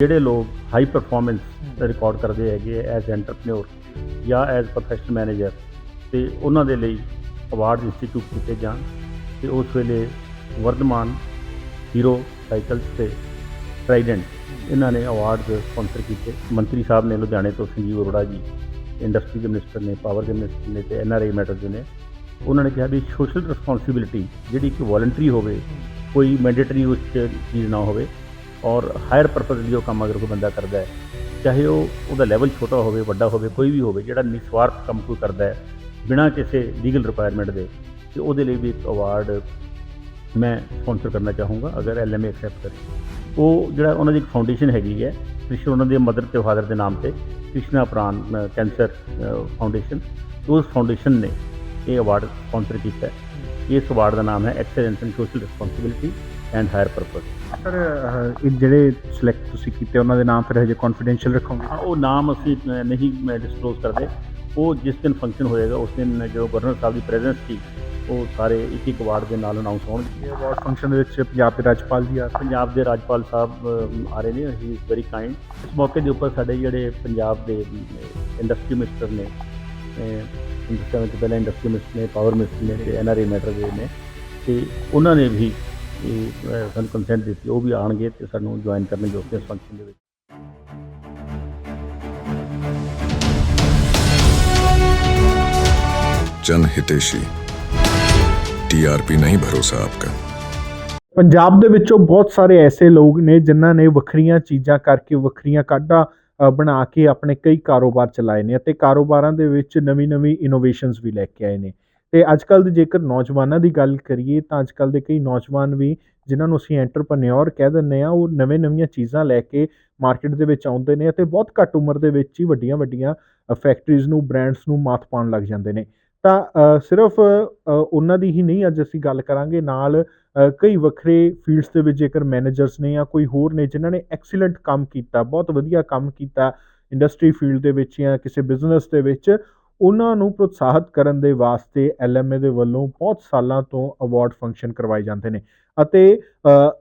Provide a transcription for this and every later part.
ਜਿਹੜੇ ਲੋਕ high performance record ਕਰਦੇ ਹੈਗੇ ਐਜ਼ ਐਂਟਰਪ੍ਰੀਨਿਓਰ ਜਾਂ ਐਜ਼ ਪ੍ਰੋਫੈਸ਼ਨਲ ਮੈਨੇਜਰ ਤੇ ਉਹਨਾਂ ਦੇ ਲਈ ਅਵਾਰਡ ਇੰਸਟੀਚਿਊਟ ਕੀਤੇ ਜਾਣ ਤੇ ਉਸ ਵੇਲੇ ਵਰਧਮਾਨ ਹੀਰੋ ਸਾਈਕਲਸ ਤੇ ਟ੍ਰਾਈਡੈਂਟ ਇਹਨਾਂ ਨੇ ਅਵਾਰਡ ਸਪਾਂਸਰ ਕੀਤੇ। ਮੰਤਰੀ ਸਾਹਿਬ ਨੇ ਲੁਧਿਆਣੇ ਤੋਂ ਸੰਜੀਵ ਅਰੋੜਾ ਜੀ ਇੰਡਸਟਰੀ ਦੇ ਮਿਨਿਸਟਰ ਨੇ ਪਾਵਰ ਦੇ ਮਿਨਿਸਟਰ ਨੇ ਤੇ ਐਨਆਰਆਈ ਮੈਟਰ ਦੇ ਨੇ। ਉਹਨਾਂ ਨੇ ਕਿਹਾ ਵੀ ਸੋਸ਼ਲ ਰਿਸਪੌਂਸਿਬਿਲਿਟੀ ਜਿਹੜੀ ਕਿ ਵੋਲੰਟਰੀ ਹੋਵੇ ਕੋਈ ਮੈਂਡੇਟਰੀ ਉਸ ਚੀਜ਼ ਨਾ ਹੋਵੇ। ਔਰ ਹਾਇਰ ਪਰਪਸ ਲਈ ਉਹ ਕੰਮ ਅਗਰ ਕੋਈ ਬੰਦਾ ਕਰਦਾ ਹੈ, ਚਾਹੇ ਉਹ ਉਹਦਾ ਲੈਵਲ ਛੋਟਾ ਹੋਵੇ, ਵੱਡਾ ਹੋਵੇ, ਕੋਈ ਵੀ ਹੋਵੇ, ਜਿਹੜਾ ਨਿਸਵਾਰਥ ਕੰਮ ਕੋਈ ਕਰਦਾ ਹੈ, ਬਿਨਾਂ ਕਿਸੇ ਲੀਗਲ ਰਿਕੁਆਇਰਮੈਂਟ ਦੇ, ਤੇ ਉਹਦੇ ਲਈ ਵੀ ਇੱਕ ਅਵਾਰਡ ਮੈਂ ਸਪਾਂਸਰ ਕਰਨਾ ਚਾਹੂੰਗਾ, ਅਗਰ ਐਲਐਮਏ ਐਕਸੈਪਟ ਕਰੇ। ਉਹ ਜਿਹੜਾ ਉਹਨਾਂ ਦੀ ਇੱਕ ਫਾਊਂਡੇਸ਼ਨ ਹੈਗੀ ਹੈ, ਕ੍ਰਿਸ਼ਨ ਉਹਨਾਂ ਦੇ ਮਦਰ ਤੇ ਫਾਦਰ ਦੇ ਨਾਮ ਤੇ, ਕ੍ਰਿਸ਼ਨਾ ਪ੍ਰਾਨ ਕੈਂਸਰ ਫਾਊਂਡੇਸ਼ਨ ਉਸ ਫਾਊਂਡੇਸ਼ਨ ਨੇ ਇਹ ਅਵਾਰਡ ਸਪਾਂਸਰ ਕੀਤਾ ਹੈ। ਇਸ ਅਵਾਰਡ ਦਾ ਨਾਮ ਹੈ excellence in social responsibility and higher purpose sir ਇਹ ਜਿਹੜੇ ਸਿਲੈਕਟ ਤੁਸੀਂ ਕੀਤੇ ਉਹਨਾਂ ਦੇ ਨਾਮ ਫਿਰ ਹਜੇ ਕੌਨਫੀਡੈਂਸ਼ੀਅਲ ਰੱਖੋਗੇ? ਹਾਂ ਉਹ ਨਾਮ ਅਸੀਂ ਨਹੀਂ ਡਿਸਕਲੋਜ਼ ਕਰਦੇ। ਉਹ ਜਿਸ ਦਿਨ ਫੰਕਸ਼ਨ ਹੋਏਗਾ ਉਸ ਦਿਨ ਜੋ ਗਵਰਨਰ ਸਾਹਿਬ ਦੀ ਪ੍ਰੈਜ਼ੈਂਸ ਸੀ ਉਹ ਸਾਰੇ ਇੱਕ ਇੱਕ ਵਾਰਡ ਦੇ ਨਾਲ ਅਨਾਉਂਸ ਹੋਣਗੇ। ਇਹ ਅਵਾਰਡ ਫੰਕਸ਼ਨ ਦੇ ਵਿੱਚ ਪੰਜਾਬ ਦੇ ਰਾਜਪਾਲ ਜੀ ਆ ਪੰਜਾਬ ਦੇ ਰਾਜਪਾਲ ਸਾਹਿਬ ਆ ਰਹੇ ਨੇ ਹੀ ਇਜ਼ ਵੈਰੀ ਕਾਈਂਡ ਇਸ ਮੌਕੇ ਦੇ ਉੱਪਰ ਸਾਡੇ ਜਿਹੜੇ ਪੰਜਾਬ ਦੇ ਇੰਡਸਟਰੀ ਮਿਨਿਸਟਰ ਨੇ ਹਿੰਦੁਸਤਾਨ ਵਿੱਚ ਪਹਿਲਾਂ ਇੰਡਸਟਰੀ ਮਿਨਿਸਟਰ ਨੇ ਪਾਵਰ ਮਿਨਿਸਟਰ ਨੇ ਤੇ ਐਨਆਰਏ ਮੈਟਰ ਦੇ ਨੇ ਤੇ ਉਹਨਾਂ ਨੇ ਵੀ ਇਹ, ਅ, ਸਾਨੂੰ ਕੰਸੈਂਟ ਦਿੱਤੀ ਉਹ ਵੀ ਆਣਗੇ ਤੇ ਸਾਨੂੰ ਜੁਆਇਨ ਕਰਨਗੇ ਉਸ ਫੰਕਸ਼ਨ ਦੇ ਵਿੱਚ जन हितेशी टीआरपी नहीं भरोसा आपका ਪੰਜਾਬ ਦੇ ਵਿੱਚੋਂ ਬਹੁਤ ਸਾਰੇ ਐਸੇ ਲੋਕ ਨੇ ਜਿਨ੍ਹਾਂ ਨੇ ਵੱਖਰੀਆਂ ਚੀਜ਼ਾਂ ਕਰਕੇ ਵੱਖਰੀਆਂ ਕਾਢਾਂ ਅ, ਬਣਾ ਕੇ ਆਪਣੇ ਕਈ ਕਾਰੋਬਾਰ ਚਲਾਏ ਨੇ ਅਤੇ ਕਾਰੋਬਾਰਾਂ ਦੇ ਵਿੱਚ ਨਵੀਂ-ਨਵੀਂ ਇਨੋਵੇਸ਼ਨਸ ਵੀ ਲੈ ਕੇ ਆਏ ਨੇ ਤੇ ਅੱਜਕੱਲ ਦੇ ਜੇਕਰ ਨੌਜਵਾਨਾਂ ਦੀ ਗੱਲ ਕਰੀਏ ਤਾਂ ਅੱਜ ਅੱਜਕੱਲ ਦੇ ਕਈ ਨੌਜਵਾਨ ਵੀ ਜਿਨ੍ਹਾਂ ਨੂੰ ਅਸੀਂ ਐਂਟਰਪ੍ਰੈਨਿਓਰ ਕਹਿ ਦਿੰਦੇ ਆ ਉਹ ਨਵੇਂ-ਨਵੀਆਂ ਚੀਜ਼ਾਂ ਲੈ ਕੇ ਮਾਰਕੀਟ ਦੇ ਵਿੱਚ ਆਉਂਦੇ ਨੇ ਅਤੇ ਬਹੁਤ ਘੱਟ ਉਮਰ ਦੇ ਵਿੱਚ ਹੀ ਵੱਡੀਆਂ-ਵੱਡੀਆਂ ਫੈਕਟਰੀਜ਼ ਨੂੰ ਬ੍ਰਾਂਡਸ ਨੂੰ ਮਾਥ ਪਾਉਣ ਲੱਗ ਜਾਂਦੇ ਨੇ। ਤਾਂ ਸਿਰਫ ਉਹਨਾਂ ਦੀ ਹੀ ਨਹੀਂ ਅੱਜ ਅਸੀਂ ਗੱਲ ਕਰਾਂਗੇ, ਨਾਲ ਕਈ ਵੱਖਰੇ ਫੀਲਡਸ ਦੇ ਵਿੱਚ ਜੇਕਰ ਮੈਨੇਜਰਸ ਨੇ ਜਾਂ ਕੋਈ ਹੋਰ ਨੇ ਜਿਨ੍ਹਾਂ ਨੇ ਐਕਸੀਲੈਂਟ ਕੰਮ ਕੀਤਾ, ਬਹੁਤ ਵਧੀਆ ਕੰਮ ਕੀਤਾ ਇੰਡਸਟਰੀ ਫੀਲਡ ਦੇ ਵਿੱਚ ਜਾਂ ਕਿਸੇ ਬਿਜ਼ਨਸ ਦੇ ਵਿੱਚ ਉਹਨਾਂ ਨੂੰ ਪ੍ਰੋਤਸਾਹਿਤ ਕਰਨ ਦੇ ਵਾਸਤੇ ਐਲਐਮਏ ਦੇ ਵੱਲੋਂ ਬਹੁਤ ਸਾਲਾਂ ਤੋਂ ਅਵਾਰਡ ਫੰਕਸ਼ਨ ਕਰਵਾਏ ਜਾਂਦੇ ਨੇ ਅਤੇ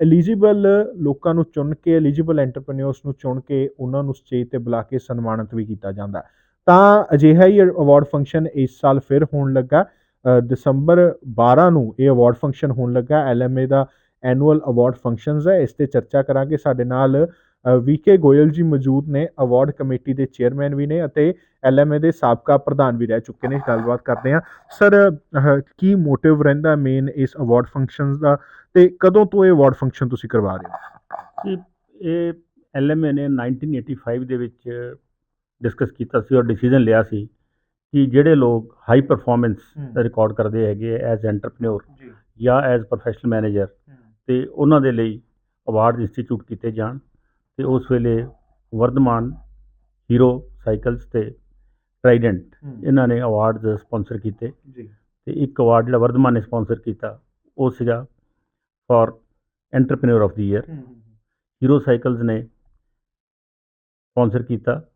ਐਲੀਜੀਬਲ ਲੋਕਾਂ ਨੂੰ ਚੁਣ ਕੇ ਐਲੀਜੀਬਲ ਐਂਟਰਪ੍ਰੈਨਿਓਰਸ ਨੂੰ ਚੁਣ ਕੇ ਉਹਨਾਂ ਨੂੰ ਸਟੇਜ ਤੇ ਬੁਲਾ ਕੇ ਸਨਮਾਨਿਤ ਵੀ ਕੀਤਾ ਜਾਂਦਾ। ਤਾਂ ਅਜਿਹਾ ਹੀ ਅਵਾਰਡ ਫੰਕਸ਼ਨ ਇਸ ਸਾਲ ਫਿਰ ਹੋਣ ਲੱਗਾ। ਦਸੰਬਰ 12 ਨੂੰ ਇਹ ਅਵਾਰਡ ਫੰਕਸ਼ਨ ਹੋਣ ਲੱਗਾ। ਐਲਐਮਏ ਦਾ ਐਨੂਅਲ ਅਵਾਰਡ ਫੰਕਸ਼ਨਸ ਹੈ, ਇਸ ਤੇ ਚਰਚਾ ਕਰਾਂਗੇ। ਸਾਡੇ ਨਾਲ ਵੀਕੇ ਗੋਇਲ ਜੀ ਮੌਜੂਦ ਨੇ ਅਵਾਰਡ ਕਮੇਟੀ ਦੇ ਚੇਅਰਮੈਨ ਵੀ ਨੇ ਅਤੇ ਐਲਐਮਏ ਦੇ ਸਾਬਕਾ ਪ੍ਰਧਾਨ ਵੀ ਰਹਿ ਚੁੱਕੇ ਨੇ ਗੱਲਬਾਤ ਕਰਦੇ ਹਾਂ। ਸਰ ਕੀ ਮੋਟਿਵ ਰਹਿੰਦਾ ਮੇਨ ਇਸ ਅਵਾਰਡ ਫੰਕਸ਼ਨਸ ਦਾ ਤੇ ਕਦੋਂ ਤੋਂ ਇਹ ਅਵਾਰਡ ਫੰਕਸ਼ਨ ਤੁਸੀਂ ਕਰਵਾ ਰਹੇ ਹੋ? ਇਹ ਐਲਐਮਏ ਨੇ 1985 ਦੇ ਵਿੱਚ ਡਿਸਕਸ ਕੀਤਾ ਸੀ ਔਰ ਡਿਸੀਜਨ ਲਿਆ ਸੀ ਕਿ ਜਿਹੜੇ ਲੋਕ ਹਾਈ ਪਰਫਾਰਮੈਂਸ। ਰਿਕਾਰਡ ਕਰਦੇ ਹੈਗੇ ਐਜ਼ ਐਂਟਰਪ੍ਰੀਨਿਓਰ ਜੀ। ਜਾਂ ਐਜ਼ ਪ੍ਰੋਫੈਸ਼ਨਲ ਮੈਨੇਜਰ ਤੇ ਉਹਨਾਂ ਦੇ ਲਈ ਅਵਾਰਡ ਇੰਸਟੀਚਿਊਟ ਕੀਤੇ ਜਾਣ। ਤੇ ਉਸ ਵੇਲੇ ਵਰਧਮਾਨ ਹੀਰੋ ਸਾਈਕਲਸ ਤੇ ਟ੍ਰਾਈਡੈਂਟ ਇਹਨਾਂ ਨੇ ਅਵਾਰਡ ਸਪਾਂਸਰ ਕੀਤੇ। ਜੀ। ਤੇ ਇੱਕ ਅਵਾਰਡ ਜਿਹੜਾ ਵਰਧਮਾਨ ਨੇ ਸਪਾਂਸਰ ਕੀਤਾ ਉਹ ਸੀਗਾ for entrepreneur of the year Hero cycles ਨੇ ਸਪਾਂਸਰ ਕੀਤਾ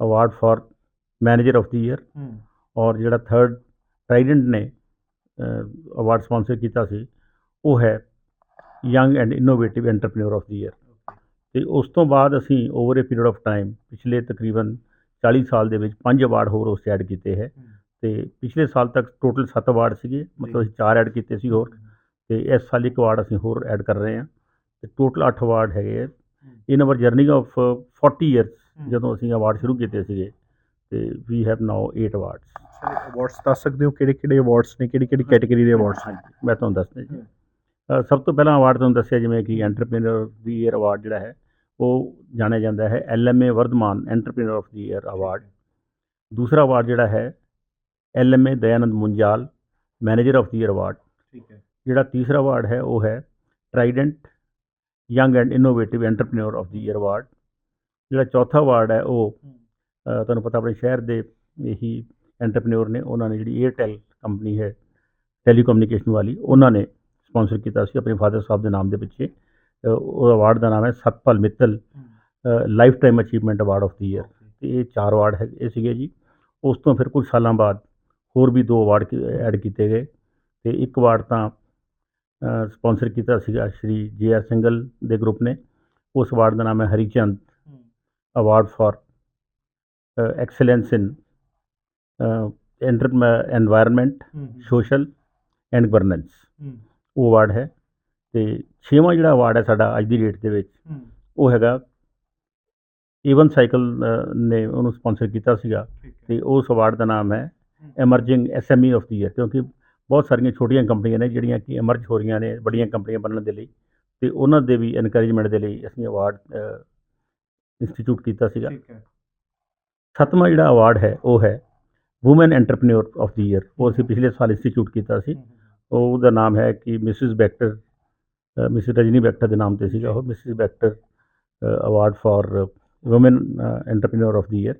award for manager of the year ਔਰ ਜਿਹੜਾ ਥਰਡ ਟ੍ਰਾਈਡੈਂਟ ਨੇ ਅਵਾਰਡ ਸਪਾਂਸਰ ਕੀਤਾ ਸੀ ਉਹ ਹੈ young and innovative entrepreneur of the year ਤੇ ਉਸ ਤੋਂ ਬਾਅਦ ਅਸੀਂ over a period of time ਪਿਛਲੇ ਤਕਰੀਬਨ 40 ਸਾਲ ਦੇ ਵਿੱਚ ਪੰਜ ਅਵਾਰਡ ਹੋਰ ਉਸ 'ਚ ਐਡ ਕੀਤੇ ਹੈ। ਤੇ ਪਿਛਲੇ ਸਾਲ ਤੱਕ ਟੋਟਲ 7 ਅਵਾਰਡ ਸੀਗੇ ਮਤਲਬ ਅਸੀਂ 4 ਐਡ ਕੀਤੇ ਸੀ ਹੋਰ। ਤੇ ਇਸ ਸਾਲ ਇੱਕ ਅਵਾਰਡ ਅਸੀਂ ਹੋਰ ਐਡ ਕਰ ਰਹੇ ਹਾਂ। ਤੇ ਟੋਟਲ 8 ਅਵਾਰਡ ਹੈਗੇ ਆ। In our journey of 40 years ਜਦੋਂ ਅਸੀਂ ਅਵਾਰਡ ਸ਼ੁਰੂ ਕੀਤੇ ਸੀਗੇ। ਤੇ we have now 8 awards sir awards ਦੱਸ ਸਕਦੇ ਹੋ? ਕਿਹੜੇ ਕਿਹੜੇ ਅਵਾਰਡਸ ਨੇ? ਕਿਹੜੀ ਕਿਹੜੀ ਕੈਟਾਗਰੀ ਦੇ ਅਵਾਰਡਸ ਹਾਂਜੀ ਮੈਂ ਤੁਹਾਨੂੰ ਦੱਸਦਾ ਜੀ। ਅ, ਸਭ ਤੋਂ ਪਹਿਲਾਂ ਅਵਾਰਡ ਤੁਹਾਨੂੰ ਦੱਸਿਆ ਜਿਵੇਂ ਕਿ ਐਂਟਰਪ੍ਰੀਨਰ ਦੀ ਈਅਰ ਅਵਾਰਡ ਜਿਹੜਾ ਹੈ ਉਹ ਜਾਣਿਆ ਜਾਂਦਾ ਹੈ LMA Vardhman entrepreneur of the year award. ਦੂਸਰਾ ਅਵਾਰਡ ਜਿਹੜਾ ਹੈ LMA Dayanand Munjal manager of the year award. ਠੀਕ ਹੈ। ਜਿਹੜਾ ਤੀਸਰਾ ਅਵਾਰਡ ਹੈ ਉਹ ਹੈ Trident young and innovative entrepreneur of the year award. ਜਿਹੜਾ ਚੌਥਾ ਅਵਾਰਡ ਹੈ ਉਹ ਤੁਹਾਨੂੰ ਪਤਾ ਆਪਣੇ ਸ਼ਹਿਰ ਦੇ ਇਹੀ ਐਂਟਰਪ੍ਰੀਨਰ ਨੇ ਉਹਨਾਂ ਨੇ ਜਿਹੜੀ 에ਅਰਟੈਲ ਕੰਪਨੀ ਹੈ ਟੈਲੀਕਮਿਊਨੀਕੇਸ਼ਨ ਵਾਲੀ ਉਹਨਾਂ ਨੇ ਸਪਾਂਸਰ ਕੀਤਾ ਸੀ ਆਪਣੇ ਫਾਦਰ ਸਾਹਿਬ ਦੇ ਨਾਮ ਦੇ ਪਿੱਛੇ। ਉਹ ਅਵਾਰਡ ਦਾ ਨਾਮ ਹੈ Satpal Mittal lifetime achievement award of the year ਤੇ ਇਹ ਚਾਰ ਅਵਾਰਡ ਹੈ ਇਹ ਸੀਗੇ ਜੀ। ਉਸ ਤੋਂ ਫਿਰ ਕੁਝ ਸਾਲਾਂ ਬਾਅਦ ਹੋਰ ਵੀ ਦੋ ਅਵਾਰਡ ਐਡ ਕੀਤੇ ਗਏ। ਤੇ ਇੱਕ ਅਵਾਰਡ ਤਾਂ ਸਪਾਂਸਰ ਕੀਤਾ ਸੀਗਾ ਸ਼੍ਰੀ ਜੇ ਆਰ ਸਿੰਗਲ ਦੇ ਗਰੁੱਪ ਨੇ। ਉਸ ਅਵਾਰਡ ਦਾ ਨਾਮ ਹੈ Harichand. excellence in uh, enter- environment, social and governance ਉਹ ਅਵਾਰਡ ਹੈ। ਤੇ ਛੇਵਾਂ ਜਿਹੜਾ ਅਵਾਰਡ ਹੈ ਸਾਡਾ ਅੱਜ ਦੀ ਡੇਟ ਦੇ ਵਿੱਚ ਉਹ ਹੈਗਾ ਏਵਨ ਸਾਈਕਲ ਨੇ ਉਹਨੂੰ ਸਪਾਂਸਰ ਕੀਤਾ ਸੀਗਾ ਤੇ ਉਸ ਅਵਾਰਡ ਦਾ ਨਾਮ ਹੈ emerging SME of the year ਕਿਉਂਕਿ ਬਹੁਤ ਸਾਰੀਆਂ ਛੋਟੀਆਂ ਕੰਪਨੀਆਂ ਨੇ ਜਿਹੜੀਆਂ ਕਿ ਐਮਰਜ ਹੋ ਰਹੀਆਂ ਨੇ ਵੱਡੀਆਂ ਕੰਪਨੀਆਂ ਬਣਨ ਦੇ ਲਈ ਤੇ ਉਹਨਾਂ ਦੇ ਵੀ ਐਨਕਰੇਜਮੈਂਟ ਦੇ ਲਈ ਅਸੀਂ ਅਵਾਰਡ ਇੰਸਟੀਚਿਊਟ ਕੀਤਾ ਸੀਗਾ। ਸੱਤਵਾਂ ਜਿਹੜਾ ਅਵਾਰਡ ਹੈ ਉਹ ਹੈ woman entrepreneur of the year ਉਹ ਅਸੀਂ ਪਿਛਲੇ ਸਾਲ ਇੰਸਟੀਚਿਊਟ ਕੀਤਾ ਸੀ। ਉਹ ਉਹਦਾ ਨਾਮ ਹੈ ਕਿ ਮਿਸਿਸ ਬੈਕਟਰ ਮਿਸਿਸ ਰਜਨੀ ਬੈਕਟਰ ਦੇ ਨਾਮ ਤੇ ਸੀਗਾ ਉਹ। Mrs Bector award for woman entrepreneur of the year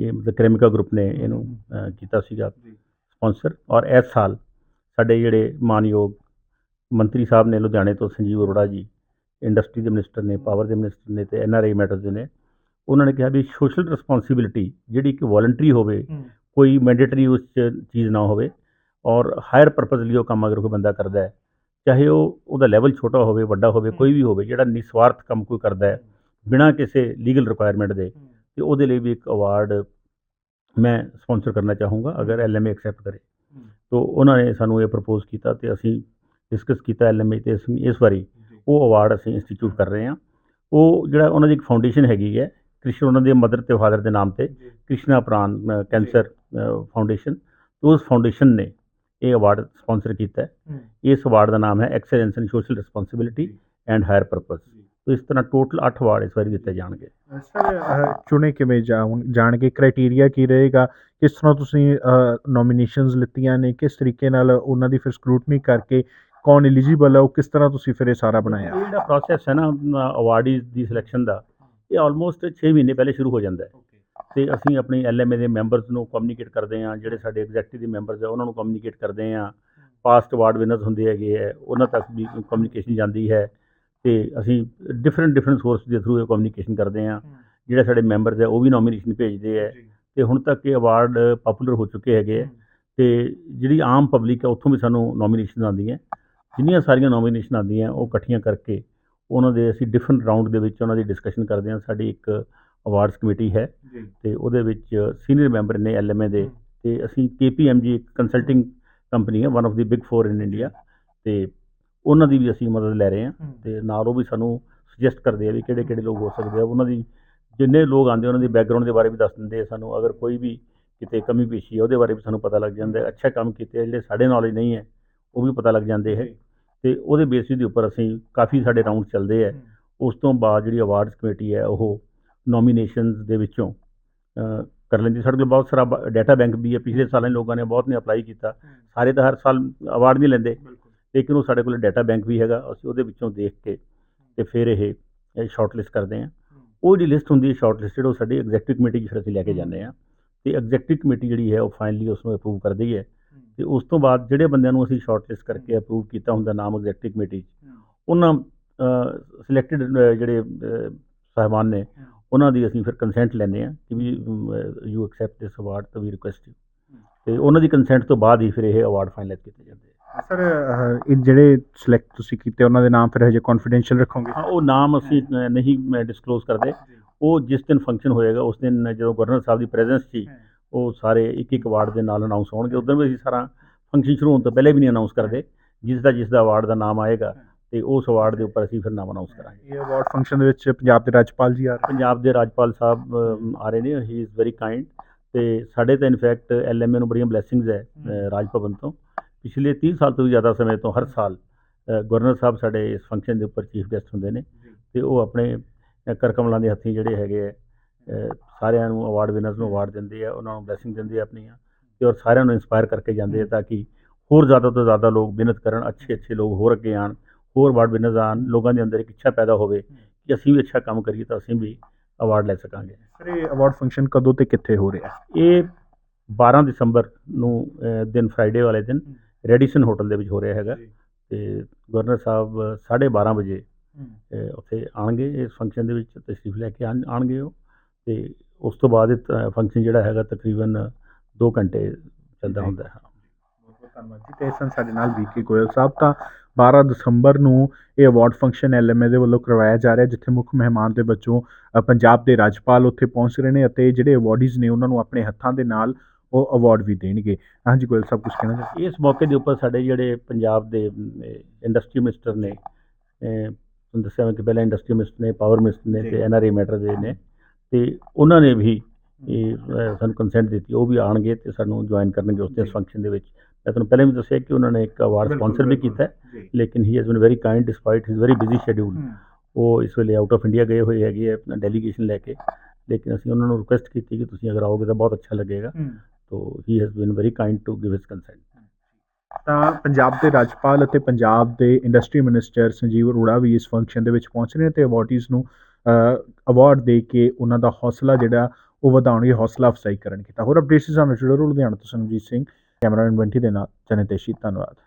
ਇਹ ਮਤਲਬ ਕ੍ਰੈਮਿਕਾ ਗਰੁੱਪ ਨੇ ਇਹਨੂੰ ਕੀਤਾ ਸੀਗਾ ਸਪਾਂਸਰ ਔਰ ਇਸ ਸਾਲ ਸਾਡੇ ਜਿਹੜੇ ਮਾਨਯੋਗ ਮੰਤਰੀ ਸਾਹਿਬ ਨੇ ਲੁਧਿਆਣੇ ਤੋਂ ਸੰਜੀਵ ਅਰੋੜਾ ਜੀ ਇੰਡਸਟਰੀ ਦੇ ਮਿਨਿਸਟਰ ਨੇ ਪਾਵਰ ਦੇ ਮਿਨਿਸਟਰ ਨੇ ਤੇ ਐਨਆਰਆਈ ਮੈਟਰਸ ਦੇ ਨੇ ਉਹਨਾਂ ਨੇ ਕਿਹਾ ਵੀ ਸੋਸ਼ਲ ਰਿਸਪੌਂਸਿਬਿਲਿਟੀ ਜਿਹੜੀ ਕਿ ਵੋਲੰਟਰੀ ਹੋਵੇ ਕੋਈ ਮੈਂਡੇਟਰੀ ਉਸ 'ਚ ਚੀਜ਼ ਨਾ ਹੋਵੇ। ਔਰ ਹਾਇਰ ਪਰਪਸ ਲਈ ਉਹ ਕੰਮ ਅਗਰ ਕੋਈ ਬੰਦਾ ਕਰਦਾ ਹੈ ਚਾਹੇ ਉਹ ਉਹਦਾ ਲੈਵਲ ਛੋਟਾ ਹੋਵੇ ਵੱਡਾ ਹੋਵੇ ਕੋਈ ਵੀ ਹੋਵੇ ਜਿਹੜਾ ਨਿਸਵਾਰਥ ਕੰਮ ਕੋਈ ਕਰਦਾ ਹੈ ਬਿਨਾਂ ਕਿਸੇ ਲੀਗਲ ਰਿਕੁਆਇਰਮੈਂਟ ਦੇ ਤੇ ਉਹਦੇ ਲਈ ਵੀ ਇੱਕ ਅਵਾਰਡ ਮੈਂ ਸਪਾਂਸਰ ਕਰਨਾ ਚਾਹੂੰਗਾ ਅਗਰ ਐਲਐਮਏ ਐਕਸੈਪਟ ਕਰੇ। ਤੋ ਉਹਨਾਂ ਨੇ ਸਾਨੂੰ ਇਹ ਪ੍ਰਪੋਜ਼ ਕੀਤਾ ਤੇ ਅਸੀਂ ਡਿਸਕਸ ਕੀਤਾ ਐਲਐਮਏ ਤੇ ਅਸੀਂ ਇਸ ਵਾਰੀ ਉਹ ਅਵਾਰਡ ਅਸੀਂ ਇੰਸਟੀਚਿਊਟ ਕਰ ਰਹੇ ਹਾਂ। ਉਹ ਜਿਹੜਾ ਉਹਨਾਂ ਦੀ ਇੱਕ ਫਾਊਂਡੇਸ਼ਨ ਹੈਗੀ ਹੈ ਕ੍ਰਿਸ਼ਨ ਉਹਨਾਂ ਦੇ ਮਦਰ ਤੇ ਫਾਦਰ ਦੇ ਨਾਮ ਤੇ ਕ੍ਰਿਸ਼ਨਾ ਪ੍ਰਾਨ ਕੈਂਸਰ ਫਾਊਂਡੇਸ਼ਨ ਉਸ ਫਾਊਂਡੇਸ਼ਨ ਨੇ ਇਹ ਅਵਾਰਡ ਸਪਾਂਸਰ ਕੀਤਾ ਹੈ। ਇਸ ਅਵਾਰਡ ਦਾ ਨਾਮ ਹੈ excellence in social responsibility and higher purpose ਤੋ ਇਸ ਤਰ੍ਹਾਂ ਟੋਟਲ 8 ਅਵਾਰਡ ਇਸ ਵਾਰੀ ਦਿੱਤੇ ਜਾਣਗੇ। ਸਰ ਚੁਣੇ ਕਿਵੇਂ ਜਾਣ ਜਾਣਗੇ ਕ੍ਰਾਈਟੇਰੀਆ ਕੀ ਰਹੇਗਾ ਕਿਸ ਤਰ੍ਹਾਂ ਤੁਸੀਂ ਨੋਮੀਨੇਸ਼ਨਸ ਲਿੱਤੀਆਂ ਨੇ ਕਿਸ ਤਰੀਕੇ ਨਾਲ ਉਹਨਾਂ ਦੀ ਫਿਰ ਸਕਰੂਟਨੀ ਕਰਕੇ ਕੌਣ ਐਲੀਜੀਬਲ ਹੈ ਉਹ ਕਿਸ ਤਰ੍ਹਾਂ ਤੁਸੀਂ ਫਿਰ ਇਹ ਸਾਰਾ ਬਣਾਇਆ? ਇਹ ਜਿਹੜਾ ਪ੍ਰੋਸੈਸ ਹੈ ਨਾ ਅਵਾਰਡੀਜ਼ ਦੀ ਸਿਲੈਕਸ਼ਨ ਦਾ ਇਹ ਆਲਮੋਸਟ 6 ਮਹੀਨੇ ਪਹਿਲੇ ਸ਼ੁਰੂ ਹੋ ਜਾਂਦਾ ਹੈ। ਤੇ ਅਸੀਂ ਆਪਣੀ ਐਲਐਮਏ ਦੇ ਮੈਂਬਰਸ ਨੂੰ ਕਮਿਊਨੀਕੇਟ ਕਰਦੇ ਹਾਂ ਜਿਹੜੇ ਸਾਡੇ ਐਗਜ਼ੈਕਟਿਵ ਦੇ ਮੈਂਬਰਸ ਹੈ ਉਹਨਾਂ ਨੂੰ ਕਮਿਊਨੀਕੇਟ ਕਰਦੇ ਹਾਂ। ਪਾਸਟ ਅਵਾਰਡ ਵਿਨਰਸ ਹੁੰਦੇ ਹੈਗੇ ਹੈ ਉਹਨਾਂ ਤੱਕ ਵੀ ਕਮਿਊਨੀਕੇਸ਼ਨ ਜਾਂਦੀ ਹੈ ਤੇ ਅਸੀਂ ਡਿਫਰੈਂਟ ਡਿਫਰੈਂਟ ਸੋਰਸ ਦੇ ਥਰੂ ਇਹ ਕਮਿਊਨੀਕੇਸ਼ਨ ਕਰਦੇ ਹਾਂ। ਜਿਹੜੇ ਸਾਡੇ ਮੈਂਬਰਸ ਹੈ ਉਹ ਵੀ ਨੋਮੀਨੇਸ਼ਨ ਭੇਜਦੇ ਹੈ। ਤੇ ਹੁਣ ਤੱਕ ਇਹ ਅਵਾਰਡ ਪਪੂਲਰ ਹੋ ਚੁੱਕੇ ਹੈਗੇ ਹੈ। ਤੇ ਜਿਹੜੀ ਆਮ ਪਬਲਿਕ ਹੈ ਉੱਥੋਂ ਵੀ ਸਾਨੂੰ ਨੋਮੀਨੇਸ਼ਨ ਆਉਂਦੀਆਂ ਜਿੰਨੀਆਂ ਸਾਰੀਆਂ ਨੋਮੀਨੇਸ਼ਨ ਆਉਂਦੀਆਂ ਉਹ ਇਕੱਠੀਆਂ ਕਰਕੇ ਉਹਨਾਂ ਦੇ ਅਸੀਂ ਡਿਫਰੈਂਟ ਰਾਊਂਡ ਦੇ ਵਿੱਚ ਉਹਨਾਂ ਦੀ ਡਿਸਕਸ਼ਨ ਕਰਦੇ ਹਾਂ। ਸਾਡੀ ਇੱਕ ਅਵਾਰਡਸ ਕਮੇਟੀ ਹੈ ਤੇ ਉਹਦੇ ਵਿੱਚ ਸੀਨੀਅਰ ਮੈਂਬਰ ਨੇ ਐਲਐਮਏ ਦੇ ਤੇ ਅਸੀਂ KPMG ਇੱਕ ਕੰਸਲਟਿੰਗ ਕੰਪਨੀ ਹੈ one of the big 4 in India ਤੇ ਉਹਨਾਂ ਦੀ ਵੀ ਅਸੀਂ ਮਦਦ ਲੈ ਰਹੇ ਹਾਂ ਤੇ ਨਾਲ ਉਹ ਵੀ ਸਾਨੂੰ ਸੁਜੈਸਟ ਕਰਦੇ ਆ ਵੀ ਕਿਹੜੇ ਕਿਹੜੇ ਲੋਕ ਹੋ ਸਕਦੇ ਆ। ਉਹਨਾਂ ਦੀ ਜਿੰਨੇ ਲੋਕ ਆਉਂਦੇ ਉਹਨਾਂ ਦੀ ਬੈਕਗ੍ਰਾਉਂਡ ਦੇ ਬਾਰੇ ਵੀ ਦੱਸ ਦਿੰਦੇ ਆ ਸਾਨੂੰ। ਅਗਰ ਕੋਈ ਵੀ ਕਿਤੇ ਕਮੀ ਪੇਸ਼ੀ ਹੈ ਉਹਦੇ ਬਾਰੇ ਵੀ ਸਾਨੂੰ ਪਤਾ ਲੱਗ ਜਾਂਦਾ ਹੈ। ਅੱਛਾ ਕੰਮ ਕੀਤੇ ਜਿਹੜੇ ਸਾਡੇ ਨੌਲੇਜ ਨਹੀਂ ਹੈ ਉਹ ਵੀ ਪਤਾ ਲੱਗ ਜਾਂਦੇ ਹੈ। ਤੇ ਉਹਦੇ ਬੇਸਿਸ ਦੇ ਉੱਪਰ ਅਸੀਂ ਕਾਫੀ ਸਾਡੇ ਰਾਊਂਡ ਚੱਲਦੇ ਆ। ਉਸ ਤੋਂ ਬਾਅਦ ਜਿਹੜੀ ਅਵਾਰਡਸ ਕਮੇਟੀ ਹੈ ਉਹ ਨੋਮੀਨੇਸ਼ਨਸ ਦੇ ਵਿੱਚੋਂ ਕਰ ਲੈਂਦੀ। ਸਾਡੇ ਕੋਲ ਬਹੁਤ ਸਾਰਾ ਡਾਟਾ ਬੈਂਕ ਵੀ ਹੈ। ਪਿਛਲੇ ਸਾਲਾਂ ਲੋਕਾਂ ਨੇ ਬਹੁਤ ਨੇ ਅਪਲਾਈ ਕੀਤਾ। ਸਾਰੇ ਤਾਂ ਹਰ ਸਾਲ ਅਵਾਰਡ ਨਹੀਂ ਲੈਂਦੇ। ਲੇਕਿਨ ਉਹ ਸਾਡੇ ਕੋਲ ਡਾਟਾ ਬੈਂਕ ਵੀ ਹੈਗਾ। ਅਸੀਂ ਉਹਦੇ ਵਿੱਚੋਂ ਦੇਖ ਕੇ ਤੇ ਫਿਰ ਇਹ ਸ਼ਾਰਟਲਿਸਟ ਕਰਦੇ ਹਾਂ। ਉਹ ਜਿਹੜੀ ਲਿਸਟ ਹੁੰਦੀ ਹੈ ਸ਼ਾਰਟਲਿਸਟਡ ਉਹ ਸਾਡੀ ਐਗਜ਼ੈਕਟਿਵ ਕਮੇਟੀ ਫਿਰ ਅਸੀਂ ਲੈ ਕੇ ਜਾਂਦੇ ਹਾਂ। ਤੇ ਐਗਜ਼ੈਕਟਿਵ ਕਮੇਟੀ ਜਿਹੜੀ ਹੈ ਉਹ ਫਾਈਨਲੀ ਉਸ ਨੂੰ ਅਪਰੂਵ ਕਰਦੀ ਹੈ। ਤੇ ਉਸ ਤੋਂ ਬਾਅਦ ਜਿਹੜੇ ਬੰਦਿਆਂ ਨੂੰ ਅਸੀਂ ਸ਼ਾਰਟਲਿਸਟ ਕਰਕੇ ਅਪਰੂਵ ਕੀਤਾ ਹੁੰਦਾ ਨਾਮ ਐਗਜ਼ੈਕਟਿਵ ਕਮੇਟੀ 'ਚ ਉਹਨਾਂ ਸਿਲੈਕਟਡ ਜਿਹੜੇ ਸਾਹਿਬਾਨ ਨੇ ਉਹਨਾਂ ਦੀ ਅਸੀਂ ਫਿਰ ਕੰਸੈਂਟ ਲੈਂਦੇ ਹਾਂ ਕਿ we you accept this award ਤਾਂ ਵੀ ਰਿਕੁਐਸਟ ਯੂ ਤੇ ਉਹਨਾਂ ਦੀ ਕੰਸੈਂਟ ਤੋਂ ਬਾਅਦ ਹੀ ਫਿਰ ਇਹ ਅਵਾਰਡ ਫਾਈਨਲਾਈਜ਼ ਕੀਤੇ ਜਾਂਦੇ ਆ। ਸਰ ਇਹ ਜਿਹੜੇ ਸਿਲੈਕਟ ਤੁਸੀਂ ਕੀਤੇ ਉਹਨਾਂ ਦੇ ਨਾਮ ਫਿਰ ਹਜੇ ਕੌਨਫੀਡੈਂਸ਼ੀਅਲ ਰੱਖੋਗੇ? ਹਾਂ ਉਹ ਨਾਮ ਅਸੀਂ ਨਹੀਂ ਡਿਸਕਲੋਜ਼ ਕਰਦੇ। ਉਹ ਜਿਸ ਦਿਨ ਫੰਕਸ਼ਨ ਹੋਏਗਾ ਉਸ ਦਿਨ ਜਦੋਂ ਗਵਰਨਰ ਸਾਹਿਬ ਦੀ ਪ੍ਰੈਜ਼ੈਂਸ ਹੀ। ਉਹ ਸਾਰੇ ਇੱਕ ਇੱਕ ਅਵਾਰਡ ਦੇ ਨਾਲ ਅਨਾਉਂਸ ਹੋਣਗੇ। ਉਦੋਂ ਵੀ ਅਸੀਂ ਸਾਰਾ ਫੰਕਸ਼ਨ ਸ਼ੁਰੂ ਹੋਣ ਤੋਂ ਪਹਿਲੇ ਵੀ ਨਹੀਂ ਅਨਾਉਂਸ ਕਰਦੇ। ਜਿਸ ਦਾ ਜਿਸ ਦਾ ਅਵਾਰਡ ਦਾ ਨਾਮ ਆਏਗਾ ਤੇ ਉਸ ਅਵਾਰਡ ਦੇ ਉੱਪਰ ਅਸੀਂ ਫਿਰ ਨਾਮ ਅਨਾਉਂਸ ਕਰਾਂਗੇ। ਇਹ ਅਵਾਰਡ ਫੰਕਸ਼ਨ ਦੇ ਵਿੱਚ ਪੰਜਾਬ ਦੇ ਰਾਜਪਾਲ ਜੀ ਆ ਪੰਜਾਬ ਦੇ ਰਾਜਪਾਲ ਸਾਹਿਬ ਆ ਰਹੇ ਨੇ ਹੀ ਇਜ਼ ਵੈਰੀ ਕਾਈਂਡ ਤੇ ਸਾਡੇ ਤਾਂ ਇਨਫੈਕਟ ਐਲਐਮਏ ਨੂੰ ਬੜੀਆਂ ਬਲੇਸਿੰਗਸ ਹੈ ਰਾਜ ਭਵਨ ਤੋਂ। ਪਿਛਲੇ 30 ਸਾਲ ਤੋਂ ਵੀ ਜ਼ਿਆਦਾ ਸਮੇਂ ਤੋਂ ਹਰ ਸਾਲ ਗਵਰਨਰ ਸਾਹਿਬ ਸਾਡੇ ਇਸ ਫੰਕਸ਼ਨ ਦੇ ਉੱਪਰ ਚੀਫ ਗੈਸਟ ਹੁੰਦੇ ਨੇ ਤੇ ਉਹ ਆਪਣੇ ਅ, ਕਰ ਕਮਲਾਂ ਦੇ ਹੱਥੀਂ ਜਿਹੜੇ ਹੈਗੇ ਅ, ਸਾਰਿਆਂ ਨੂੰ ਅਵਾਰਡ ਵਿਨਰਸ ਨੂੰ ਅਵਾਰਡ ਦਿੰਦੇ ਆ ਉਹਨਾਂ ਨੂੰ ਬਲੇਸਿੰਗ ਦਿੰਦੇ ਆ ਆਪਣੀਆਂ ਤੇ ਔਰ ਸਾਰਿਆਂ ਨੂੰ ਇਨਸਪਾਇਰ ਕਰਕੇ ਜਾਂਦੇ ਆ ਤਾਂ ਕਿ ਹੋਰ ਜ਼ਿਆਦਾ ਤੋਂ ਜ਼ਿਆਦਾ ਲੋਕ ਮਿਹਨਤ ਕਰਨ ਅੱਛੇ ਅੱਛੇ ਲੋਕ ਹੋਰ ਅੱਗੇ ਆਣ ਹੋਰ ਅਵਾਰਡ ਵਿਨਰਸ ਆਣ ਲੋਕਾਂ ਦੇ ਅੰਦਰ ਇੱਕ ਇੱਛਾ ਪੈਦਾ ਹੋਵੇ ਕਿ ਅਸੀਂ ਵੀ ਅੱਛਾ ਕੰਮ ਕਰੀਏ ਤਾਂ ਅਸੀਂ ਵੀ ਅਵਾਰਡ ਲੈ ਸਕਾਂਗੇ। ਸਰ ਇਹ ਅਵਾਰਡ ਫੰਕਸ਼ਨ ਕਦੋਂ ਤੇ ਕਿੱਥੇ ਹੋ ਰਿਹਾ? ਇਹ 12 ਦਸੰਬਰ ਨੂੰ ਦਿਨ ਫਰਾਈਡੇ ਵਾਲੇ ਦਿਨ ਰੈਡੀਸਨ ਹੋਟਲ ਦੇ ਵਿੱਚ ਹੋ ਰਿਹਾ ਹੈਗਾ ਤੇ ਗਵਰਨਰ ਸਾਹਿਬ 12:30 ਵਜੇ ਉੱਥੇ ਆਣਗੇ ਇਸ ਫੰਕਸ਼ਨ ਦੇ ਵਿੱਚ ਤਸ਼ਰੀਫ ਲੈ ਕੇ ਆਣ- ਆਣਗੇ ਉਹ ਤੇ ਉਸ ਤੋਂ ਬਾਅਦ ਇਹ ਫੰਕਸ਼ਨ ਜਿਹੜਾ ਹੈਗਾ ਤਕਰੀਬਨ 2 ਘੰਟੇ ਚੱਲਦਾ ਹੁੰਦਾ ਹੈ। ਧੰਨਵਾਦ ਜੀ। ਤੇ ਸਨ ਸਾਡੇ ਨਾਲ ਵੀਕੇ ਗੋਇਲ ਸਾਹਿਬ ਤਾਂ 12 ਦਸੰਬਰ ਨੂੰ ਇਹ ਅਵਾਰਡ ਫੰਕਸ਼ਨ ਐਲਐਮਏ ਦੇ ਵੱਲੋਂ ਕਰਵਾਇਆ ਜਾ ਰਿਹਾ ਜਿੱਥੇ ਮੁੱਖ ਮਹਿਮਾਨ ਦੇ ਵਜੋਂ ਪੰਜਾਬ ਦੇ ਰਾਜਪਾਲ ਉੱਥੇ ਪਹੁੰਚ ਰਹੇ ਨੇ ਅਤੇ ਜਿਹੜੇ ਅਵਾਰਡੀਜ਼ ਨੇ ਉਹਨਾਂ ਨੂੰ ਆਪਣੇ ਹੱਥਾਂ ਦੇ ਨਾਲ ਉਹ ਅਵਾਰਡ ਵੀ ਦੇਣਗੇ। ਹਾਂਜੀ ਗੋਇਲ ਸਾਹਿਬ ਕੁਝ ਕਹਿਣਾ ਚਾਹੁੰਦੇ ਇਸ ਮੌਕੇ ਦੇ ਉੱਪਰ ਸਾਡੇ ਜਿਹੜੇ ਪੰਜਾਬ ਦੇ ਇੰਡਸਟਰੀ ਮਿਨਿਸਟਰ ਨੇ ਤੁਹਾਨੂੰ ਦੱਸਿਆ ਮੈਂ ਕਿ ਪਹਿਲਾਂ ਇੰਡਸਟਰੀ ਮਿਨਿਸਟਰ ਨੇ ਪਾਵਰ ਮਿਨਿਸਟਰ ਨੇ। ਤੇ ਐਨਆਰਏ ਮੈਟਰ ਦੇ ਨੇ। ਤੇ ਉਹਨਾਂ ਨੇ ਵੀ ਇਹ ਸਾਨੂੰ ਕੰਸੈਂਟ ਦਿੱਤੀ ਉਹ ਵੀ ਆਣਗੇ ਤੇ ਸਾਨੂੰ ਜੁਆਇਨ ਕਰਨਗੇ ਉਸ ਦੇ। ਫੰਕਸ਼ਨ ਦੇ ਵਿੱਚ। ਮੈਂ ਤੁਹਾਨੂੰ ਪਹਿਲਾਂ ਵੀ ਦੱਸਿਆ ਕਿ ਉਹਨਾਂ ਨੇ ਇੱਕ ਅਵਾਰਡ ਸਪਾਂਸਰ ਵੀ ਕੀਤਾ ਲੇਕਿਨ he has been very kind despite his very busy schedule ਉਹ ਇਸ ਵੇਲੇ ਆਊਟ ਆਫ ਇੰਡੀਆ ਗਏ ਹੋਏ ਹੈਗੇ ਆਪਣਾ ਡੈਲੀਗੇਸ਼ਨ ਲੈ ਕੇ। ਲੇਕਿਨ ਅਸੀਂ ਉਹਨਾਂ ਨੂੰ ਰਿਕੁਐਸਟ ਕੀਤੀ ਕਿ ਤੁਸੀਂ ਅਗਰ ਆਓਗੇ ਤਾਂ ਬਹੁਤ ਅੱਛਾ ਲੱਗੇਗਾ। ਤੋ he has been very kind to give his consent ਤਾਂ ਪੰਜਾਬ ਦੇ ਰਾਜਪਾਲ ਅਤੇ ਪੰਜਾਬ ਦੇ ਇੰਡਸਟਰੀ ਮਿਨਿਸਟਰ ਸੰਜੀਵ ਅਰੋੜਾ ਵੀ ਇਸ ਫੰਕਸ਼ਨ ਦੇ ਵਿੱਚ ਪਹੁੰਚ ਰਹੇ ਨੇ ਤੇ ਅਵਾਰਡੀਜ਼ ਨੂੰ ਅਵਾਰਡ ਦੇ ਕੇ ਉਹਨਾਂ ਦਾ ਹੌਸਲਾ ਜਿਹੜਾ ਉਹ ਵਧਾਉਣਗੇ ਹੌਸਲਾ ਅਫਜ਼ਾਈ ਕਰਨਗੇ। ਤਾਂ ਹੋਰ ਅਪਡੇਟਸ ਸਾਨੂੰ ਜੁੜੋ ਲੁਧਿਆਣਾ ਤੋਂ ਸੰਜੀਤ ਸਿੰਘ। ਕੈਮਰਾਮੈਨ ਬੰਟੀ ਦੇ ਨਾਲ ਜਨਤੇਸ਼ੀ ਧੰਨਵਾਦ।